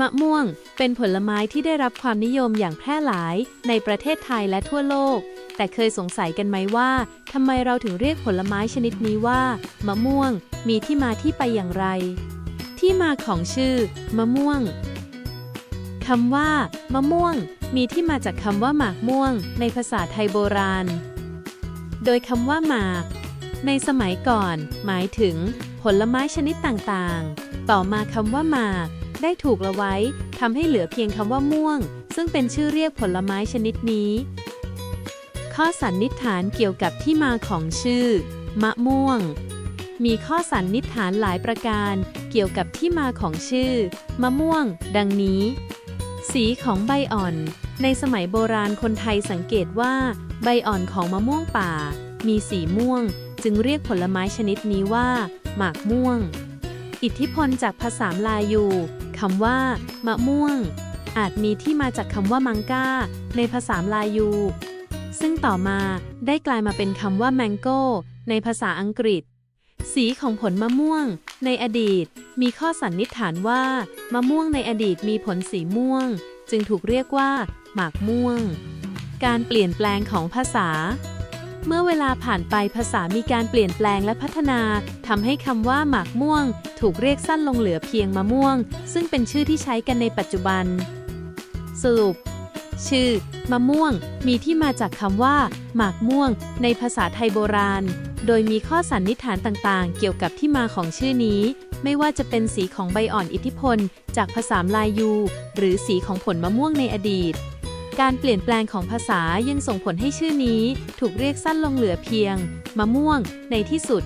มะม่วง เป็นผลไม้ที่ได้รับความนิยมอย่างแพร่หลายในประเทศไทยและทั่วโลก แต่เคยสงสัยกันไหมว่าทำไมเราถึงเรียกผลไม้ชนิดนี้ว่า มะม่วง มีที่มาที่ไปอย่างไร ที่มาของชื่อ มะม่วงคำว่า มะม่วง มีที่มาจากคำว่าหมากม่วง ในภาษาไทยโบราณ โดยคำว่าหมาก ในสมัยก่อน หมายถึง ลไม้ชนิดต่างๆ ต่อมาคำว่าหมากได้ถูกละไว้ทำให้เหลือเพียงคำว่าม่วง ซึ่งเป็นชื่อเรียกผลไม้ชนิดนี้ ข้อสันนิษฐานเกี่ยวกับที่มาของชื่อ มะม่วง มีข้อสันนิษฐานหลายประการ เกี่ยวกับที่มาของชื่อ มะม่วง ดังนี้ สีของใบอ่อน ในสมัยโบราณคนไทยสังเกตว่า ใบอ่อนของมะม่วงป่า มีสีม่วง จึงเรียกผลไม้ชนิดนี้ว่า หมากม่วง อิทธิพลจากภาษาลายูคำว่า มะม่วง อาจมีที่มาจากคำว่ามังก้า ในภาษาลายู ซึ่งต่อมาได้กลายมาเป็นคำว่าแมงโก้ในภาษาอังกฤษ สีของผลมะม่วง ในอดีต มีข้อสันนิษฐานว่า มะม่วงในอดีตมีผลสีม่วง จึงถูกเรียกว่า หมากม่วง การเปลี่ยนแปลงของภาษา เมื่อเวลาผ่านไปภาษามีการเปลี่ยนแปลงและพัฒนาทำให้คำว่าหมากม่วง ถูกเรียกสั้นลงเหลือเพียงมะม่วง ซึ่งเป็นชื่อที่ใช้กันในปัจจุบัน สรุป ชื่อ มะม่วง มีที่มาจากคำว่า หมากม่วง ในภาษาไทยโบราณ โดยมีข้อสันนิษฐานต่างๆ เกี่ยวกับที่มาของชื่อนี้ ไม่ว่าจะเป็นสีของใบอ่อนอิทธิพล จากภาษาลายยู หรือสีของผลมะม่วงในอดีต การเปลี่ยนแปลงของภาษายังส่งผลให้ชื่อนี้ ถูกเรียกสั้นลงเหลือเพียง มะม่วง ในที่สุด